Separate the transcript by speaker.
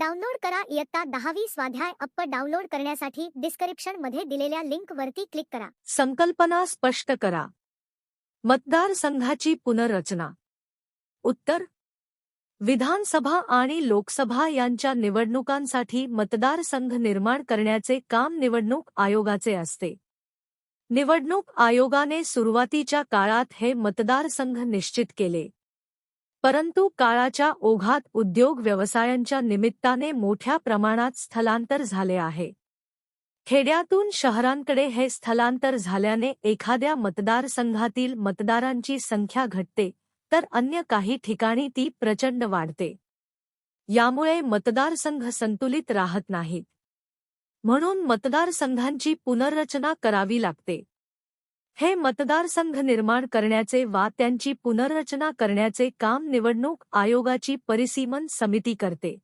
Speaker 1: Download करा. इयत्ता दहावी स्वाध्याय अप्प डाउनलोड करण्यासाठी डिस्क्रिप्शनमध्ये दिलेल्या लिंक वरती क्लिक करा.
Speaker 2: संकल्पना स्पष्ट करा. मतदारसंघाची पुनर्रचना. उत्तर. विधानसभा आणि लोकसभा यांच्या निवडणुकांसाठी मतदारसंघ निर्माण करण्याचे काम निवडणूक आयोगाचे असते. निवडणूक आयोगाने सुरुवातीच्या काळात हे मतदारसंघ निश्चित केले. परंतु काळाच्या ओघात उद्योग व्यवसायांच्या निमित्ताने मोठ्या प्रमाणात स्थलांतर झाले आहे. खेड्यातून शहरांकडे हे स्थलांतर झाल्याने एखाद्या मतदारसंघातील मतदारांची संख्या घटते तर अन्य काही ठिकाणी ती प्रचंड वाढते. यामुळे मतदारसंघ संतुलित राहत नाहीत. म्हणून मतदारसंघांची पुनर्रचना करावी लागते. हे मतदारसंघ निर्माण करण्याचे वा त्यांची पुनर्रचना करण्याचे काम निवडणूक आयोगाची परिसीमन समिती करते.